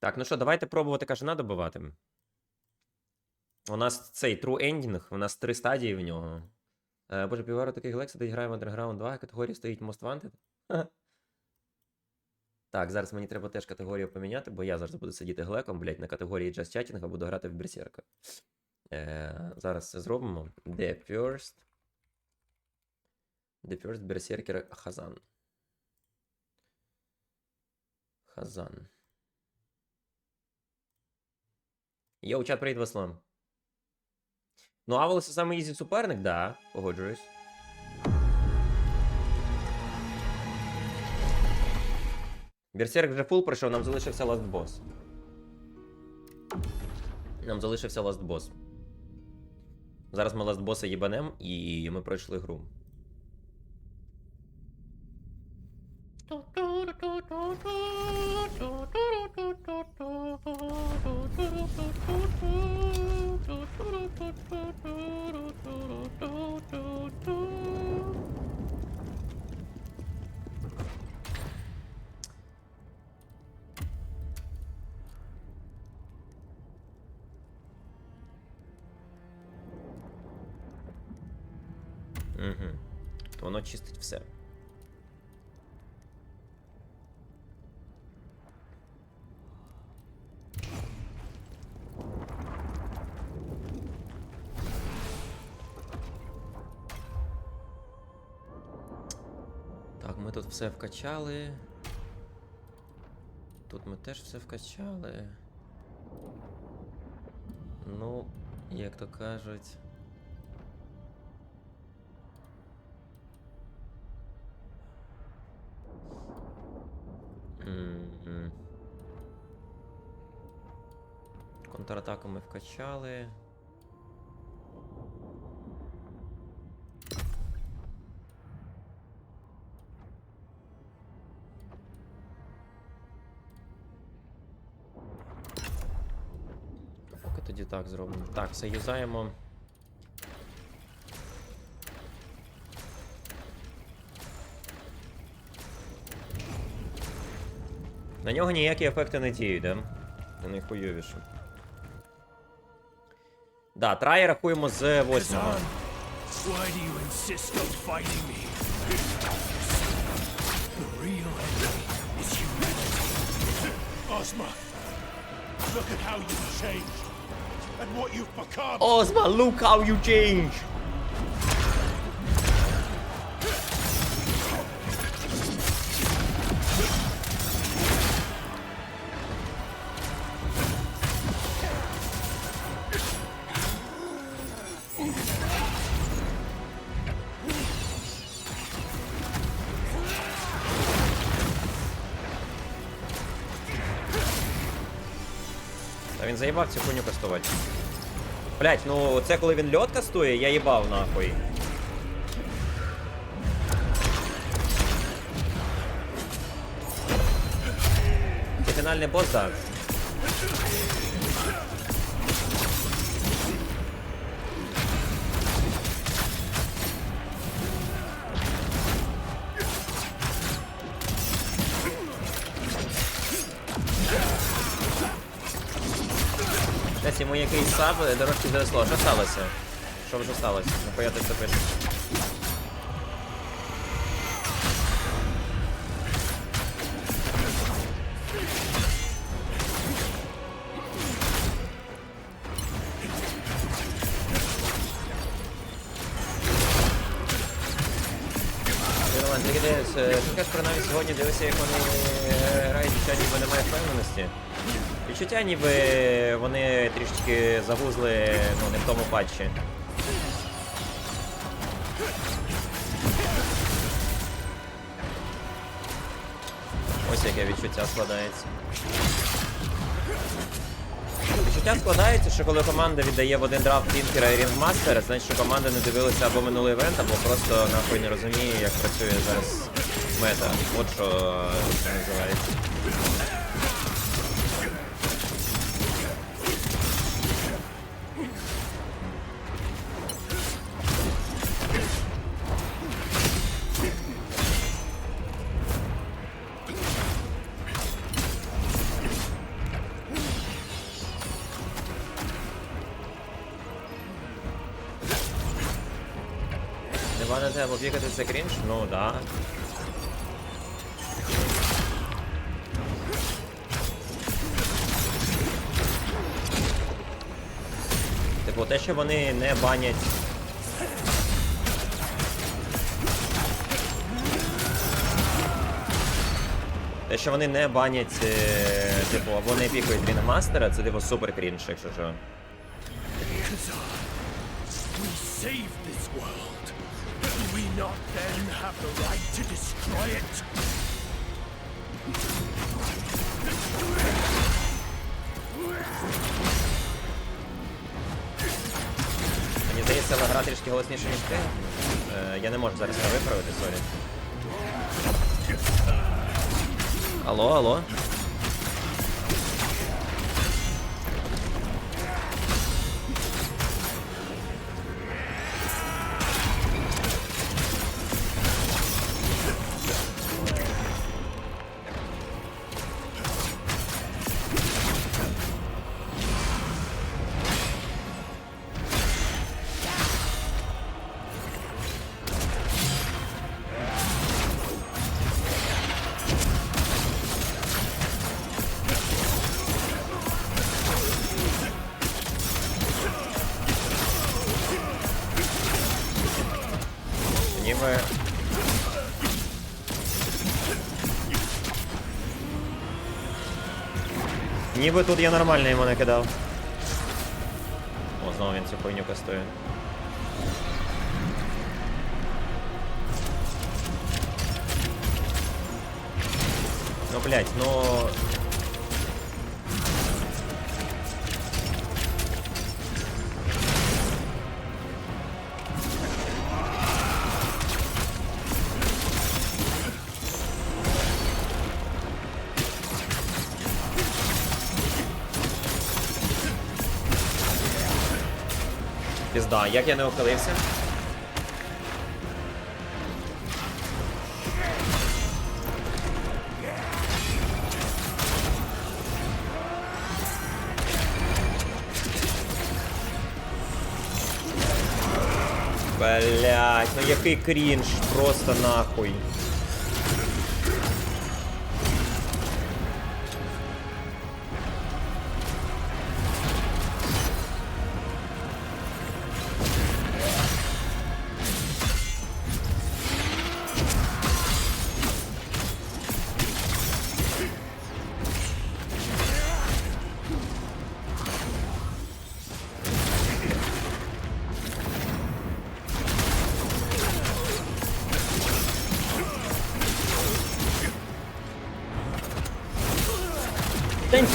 Так, ну що, давайте пробувати кажана добивати. У нас цей True Ending, у нас три стадії в нього. Е, боже, півару таких лек сидить, грає в Underground 2, категорії стоїть Most Wanted. Так, зараз мені треба теж категорію поміняти, бо я зараз буду сидіти глеком, блядь, на категорії Just Chatting, а буду грати в Берсерка. Е, зараз це зробимо. The First. The First Berserker Хазан. Хазан. Йоу, чат, привіт, Васлан. Ну, Авелос це саме ізі суперник, да, погоджуюсь. Берсерк вже фул пройшов, нам залишився ласт бос. Нам залишився ласт бос. Зараз ми ласт боса їбанем і ми пройшли гру. Угу. То воно чистить все. Тут все вкачали. Тут ми теж все вкачали. Ну, як то кажуть. Контратаку ми вкачали. Тоді так зробимо. Так, все юзаємо. На нього ніякі ефекти не діють, да? Це найхуйовіше. Да, трай рахуємо з восьмого. Look at how you've changed and what you've become. Look how you change. Він заїбав цю хуйню кастувати. Блять, ну це коли він льот кастує, я їбав нахуй. І фінальний бос, так. Десь йому якийсь саб дорожче занесло. Що сталося? Що вже сталося? Нахуя ти це пишеш? Ти принаймні сьогодні дивися, як вони е, грають, відчуття ніби немає впевненості. Відчуття ніби вони трішечки загузли ну, не в тому патчі. Ось яке відчуття складається. Відчуття складається, що коли команда віддає в один драфт Тінкера і Рінгмастера, значить, що команда не дивилася або минулий івент, або просто нахуй не розуміє, як працює зараз мета. От що це називається. Ванити або бігати це крінж? Ну да. Типу, те, що вони не банять. Те, що вони не банять, е, типу, або не пікають Вінгмастера, це типу супер крінж, якщо що. Saved this world. Do we not then have the right to destroy it? Мені здається, але гра трішки голосніше, ніж ти. Е, я не можу зараз це виправити, сорі. Алло, алло. Ніби. Ніби тут я нормально йому накидав. О, знову він цю хуйню кастує. Ну, блять, ну. Пізда, як я не ухилився? Блять, ну який крінж, просто нахуй.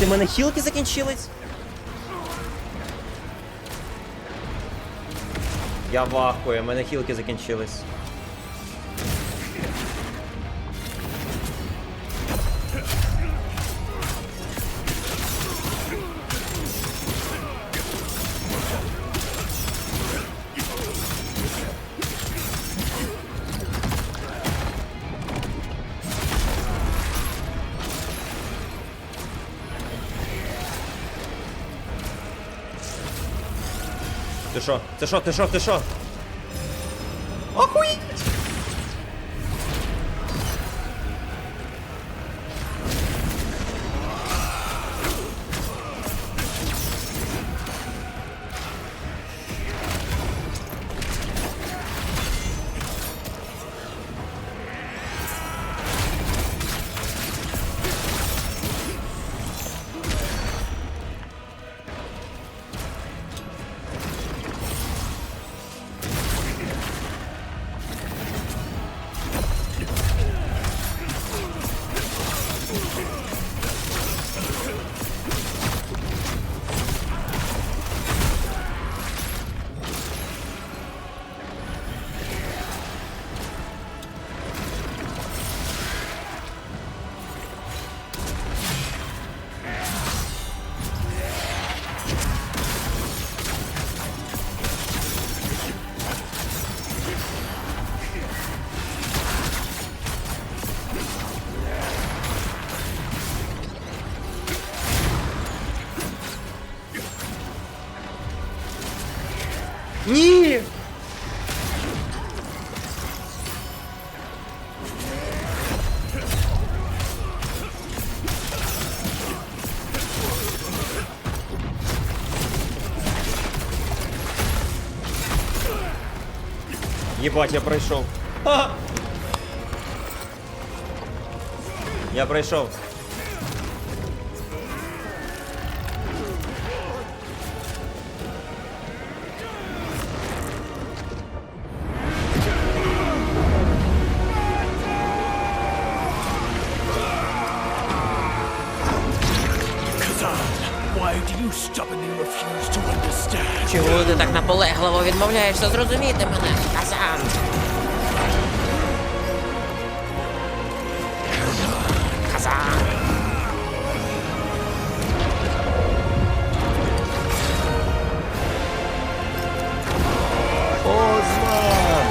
В мене хілки закінчились. Я вахую, в мене хілки закінчились. Ти що? Ти що? Ти що? Ти що? Єбать, я пройшов. Ха! Я пройшов. To ти так наполегливо відмовляєшся зрозуміти мене, Казан! Озман!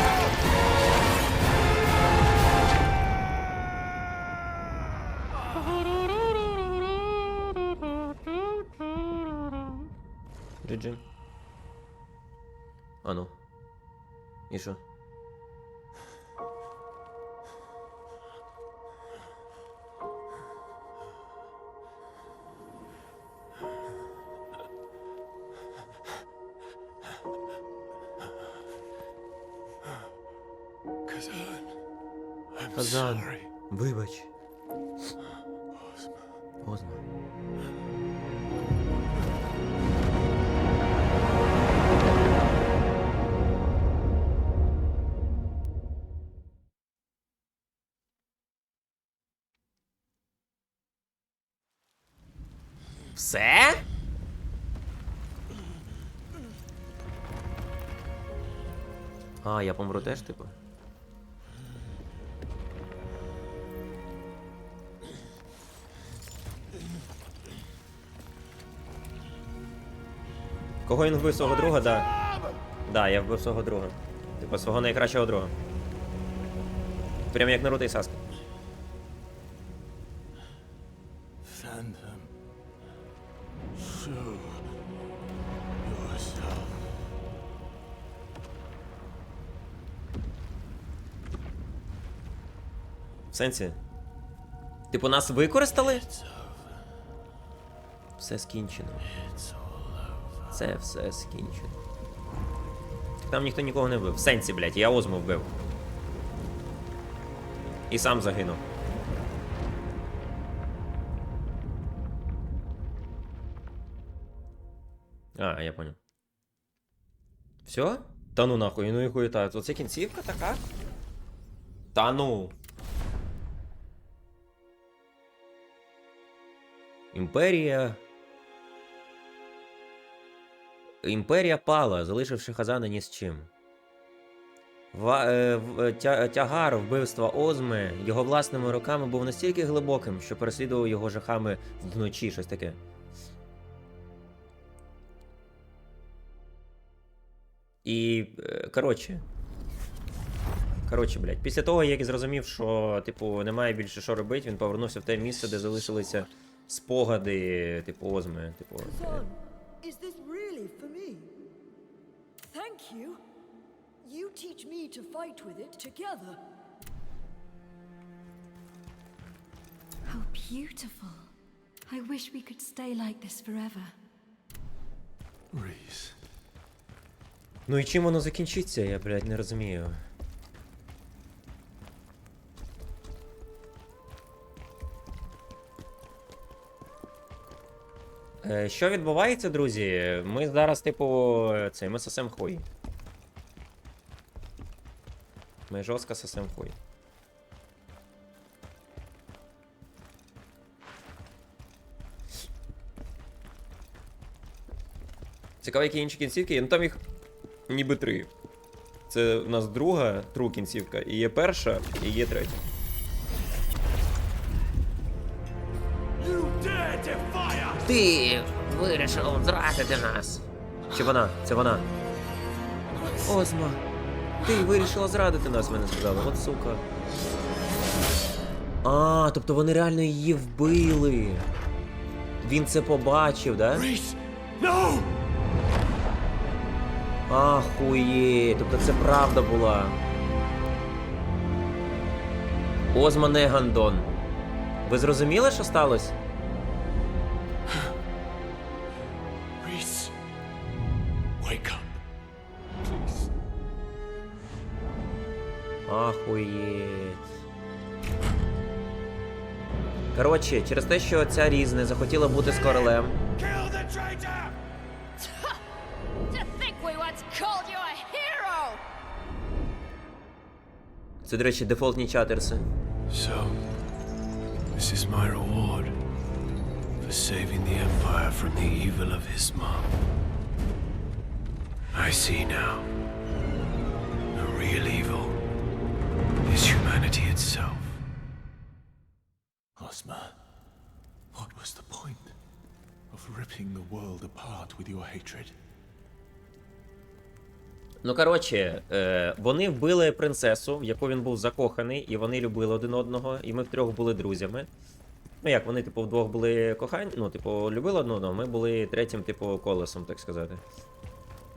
GG. А ну. І що? Все? А, я помру теж, типу. Кого він вбив свого друга, да. Да, я вбив свого друга. Типу свого найкращого друга. Прям як Наруто і Саски. Сенсі? Типу нас використали? Все скінчено. Це все скінчено. Там ніхто нікого не вбив. В сенсі, блядь, я Озму вбив. І сам загинув. А, я понял. Все? Та ну нахуй, ну і хуєта. Оце кінцівка така? Та ну. Імперія. Імперія пала, залишивши Хазана ні з чим. Ва, е, в- тя, тягар вбивства Озми його власними руками був настільки глибоким, що переслідував його жахами вночі, щось таке. І. е, коротше. Коротше, блядь, після того, як я зрозумів, що, типу, немає більше що робити, він повернувся в те місце, де залишилися спогади, типу, Озми. Типу, е, is this really for me? Thank you. You teach me to fight with it together. How beautiful. I wish we could stay like this forever. Reese, Ну і чим воно закінчиться, я, блядь, не розумію. Що відбувається, друзі? Ми зараз, типу, цей, ми сосем хуй. Ми жорстко сосем хуй. Цікаво, які інші кінцівки. Ну там їх ніби три. Це в нас друга тру кінцівка, і є перша, і є третя. Ти вирішив зрадити нас. Чи вона? Це вона. Озма. Ти вирішила зрадити нас, мене сказали. От сука. А, тобто вони реально її вбили. Він це побачив, да? No! Ахує, тобто це правда була. Озма не Гандон. Ви зрозуміли, що сталося? Ахуєть. Коротше, через те, що ця різне захотіла бути з королем. Це, до речі, дефолтні чатерси. So, this is my reward for saving the Empire from the evil of Isma. I see now. Itself. Ozma, what was the point of ripping the world apart with your hatred? Ну, коротше, е, вони вбили принцесу, в яку він був закоханий, і вони любили один одного, і ми втрьох були друзями. Ну як, вони, типу, вдвох були кохані, ну, типу, любили один одного, ми були третім, типу, колесом, так сказати.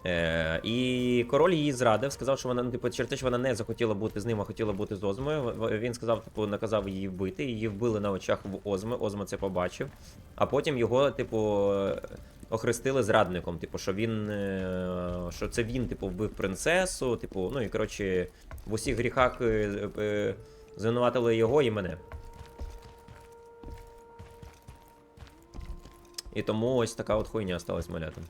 Е, і король її зрадив, сказав, що вона, ну, типу, через те, що вона не захотіла бути з ним, а хотіла бути з Озмою. Він сказав, типу, наказав її вбити. Її вбили на очах в Озми. Озма це побачив. А потім його, типу, охрестили зрадником. Типу, що він. е, Що це він, типу, вбив принцесу. Типу, ну і коротше, в усіх гріхах е, е, звинуватили його і мене. І тому ось така от хуйня сталася малятом.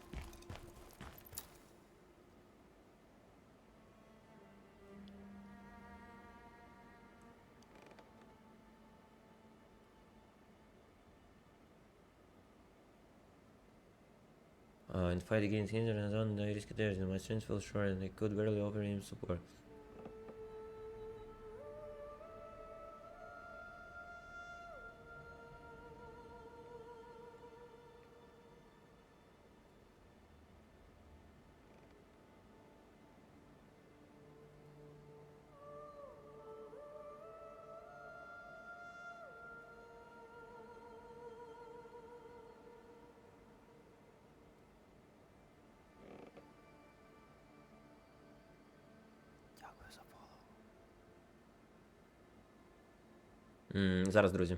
Fight against Hinder and on the risk there, my strength fell short and I could barely offer him support. Зараз, друзі.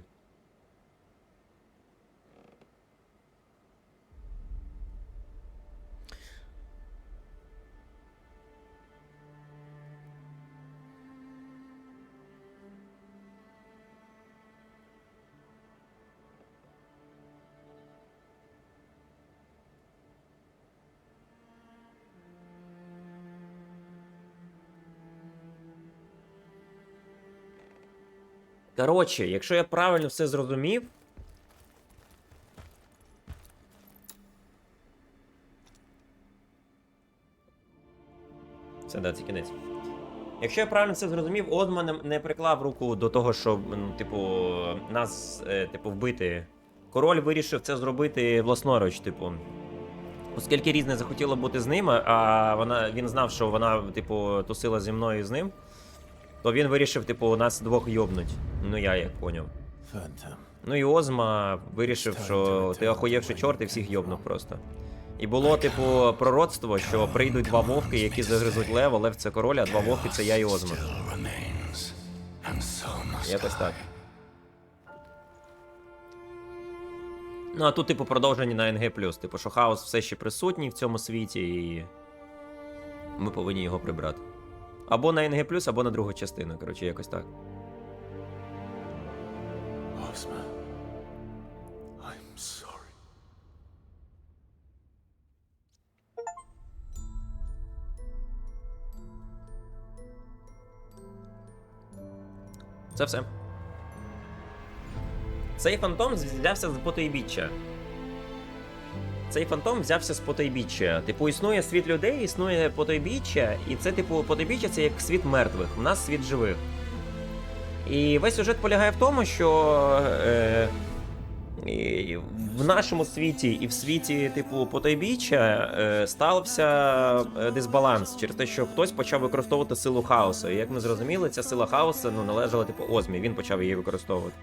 Коротше, якщо я правильно все зрозумів. Це да, це кінець. Якщо я правильно все зрозумів, Озма не, приклав руку до того, щоб, ну, типу, нас, е, типу, вбити. Король вирішив це зробити власноруч, типу. Оскільки різне захотіла бути з ним, а вона, він знав, що вона, типу, тусила зі мною і з ним, то він вирішив, типу, нас двох йобнуть. Ну я як поняв. Ну і Озма вирішив, що ти охуєвши чорт і всіх йобнув просто. І було, типу, пророцтво, що прийдуть два вовки, які загризуть Лева, Лев це король, а два вовки це я і Озма. Якось так. Ну, а тут, типу, продовження на НГ+. Типу, що хаос все ще присутній в цьому світі, і ми повинні його прибрати. Або на НГ+, або на другу частину, коротше, якось так. Ozma, I'm sorry. Це все. Цей фантом взявся з потойбіччя. Цей фантом взявся з потойбіччя. Типу, існує світ людей, існує потойбіччя, і це, типу, потойбіччя це як світ мертвих, у нас світ живих. І весь сюжет полягає в тому, що е, і в нашому світі і в світі, типу, потайбіччя е, стався е, дисбаланс через те, що хтось почав використовувати силу хаосу. І як ми зрозуміли, ця сила хаосу ну, належала типу Озмі, він почав її використовувати.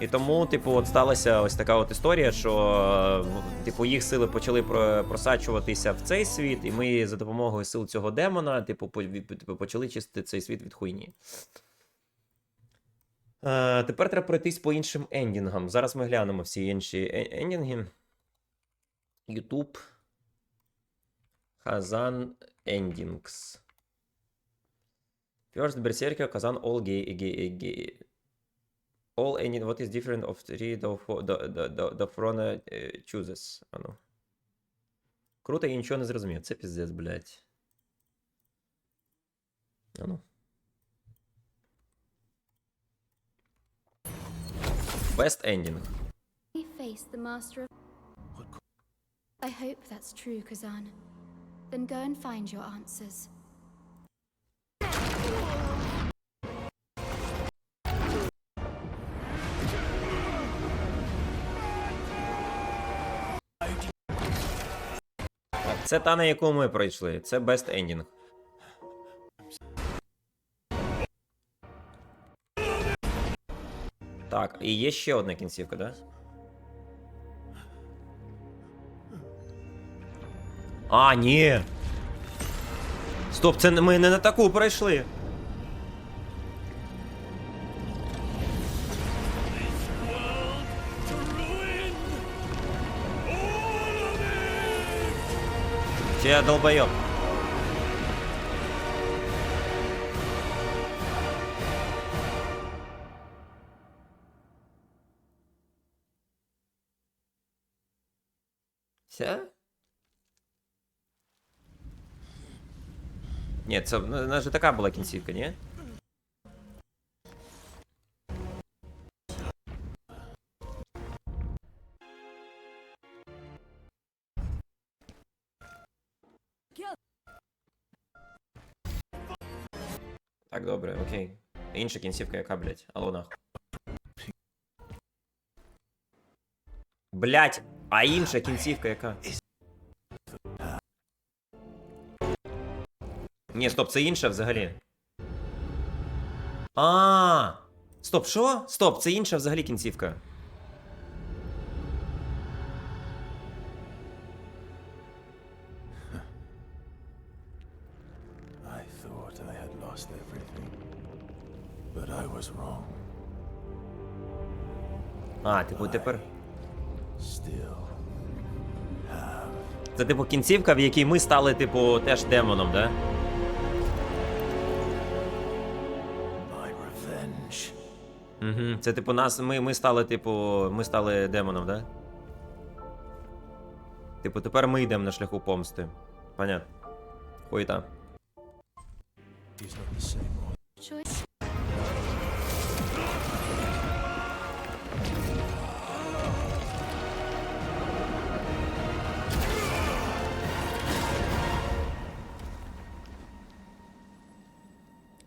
І тому, типу, от сталася ось така от історія, що е, типу, їх сили почали просачуватися в цей світ, і ми за допомогою сил цього демона, типу, типу, почали чистити цей світ від хуйні. Е, тепер треба пройтись по іншим ендінгам. Зараз ми глянемо всі інші е- ендінги. YouTube. Хазан Endings. First Berserker, Kazan, all gay, gay, gay. All any, what is different of three the, the, the, the, the Frona е, chooses. А ну. Круто, я нічого не зрозумів. Це піздець, блядь. А ну. Best ending. We face the master of. I hope that's true, Kazan. Then go and find your answers. Це та, на яку ми пройшли. Це best ending. Так, і є ще одна кінцівка, да? А, ні. Стоп, це ми не на таку пройшли. Че я долбоёб? Все? Ні, це ну, у нас же така була кінцівка, ні? Інша кінцівка яка, блядь? Алло нахуй. Блять, а інша кінцівка яка? Ні, стоп, це інша взагалі. А. Стоп, що? Стоп, це інша взагалі кінцівка. А, типу, тепер. Це типу кінцівка, в якій ми стали, типу, теж демоном, да? Угу. Це типу нас. Ми, ми стали, типу, ми стали демоном, да? Типу, тепер ми йдемо на шляху помсти. Понятно. Хуйта.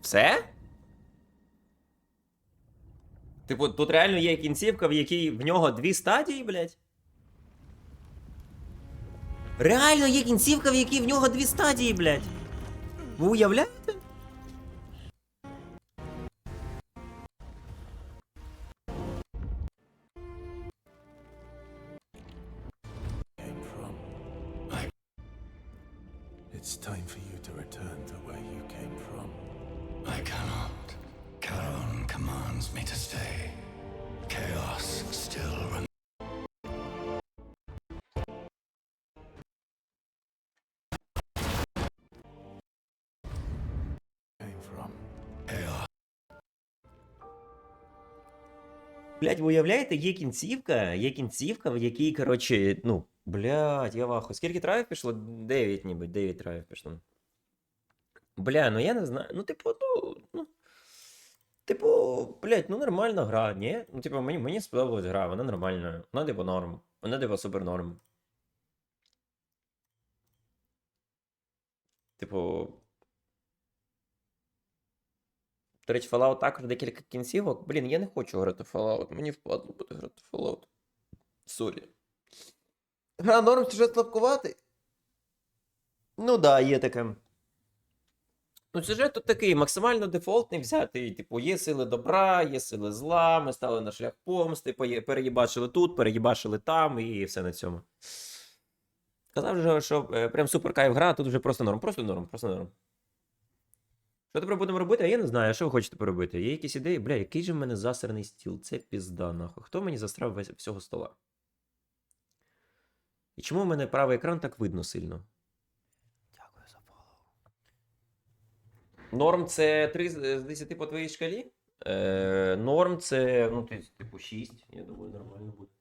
Все? Типу, тут реально є кінцівка, в якій в нього дві стадії, блядь. Реально є кінцівка, в якій в нього дві стадії, блядь. Ви уявляєте? Блядь, ви уявляєте, є кінцівка, є кінцівка, в якій, коротше, ну, блядь, я ваху. Скільки травів пішло? Дев'ять, ніби, дев'ять травів пішло. Бля, ну я не знаю. Ну, типу, ну. ну типу, блядь, ну нормальна гра, ні? Ну, типу, мені, мені сподобалась гра, вона нормальна. Вона, типу, норм. Вона, типу, супер норм. Типу. До речі, Fallout також декілька кінцівок. Блін, я не хочу грати Fallout. Мені впадло буде грати в Fallout. Сорі. Гра норм сюжет слабкуватий. Ну да, є таке. Ну, сюжет тут такий максимально дефолтний взятий. Типу, є сили добра, є сили зла, ми стали на шлях помсти, переїбачили тут, переїбачили там і все на цьому. Казав же, що е, прям супер кайф гра, а тут вже просто норм, просто норм, просто норм. Що тепер будемо робити? А я не знаю, що ви хочете поробити? Є якісь ідеї? Бля, який же в мене засраний стіл? Це пізда, нахуй. Хто мені застрав весь всього стола? І чому в мене правий екран так видно сильно? Дякую за фоллоу. Норм це 3 з з 10 по твоїй шкалі. Е, норм це, ну, типу 6. Я думаю, нормально буде.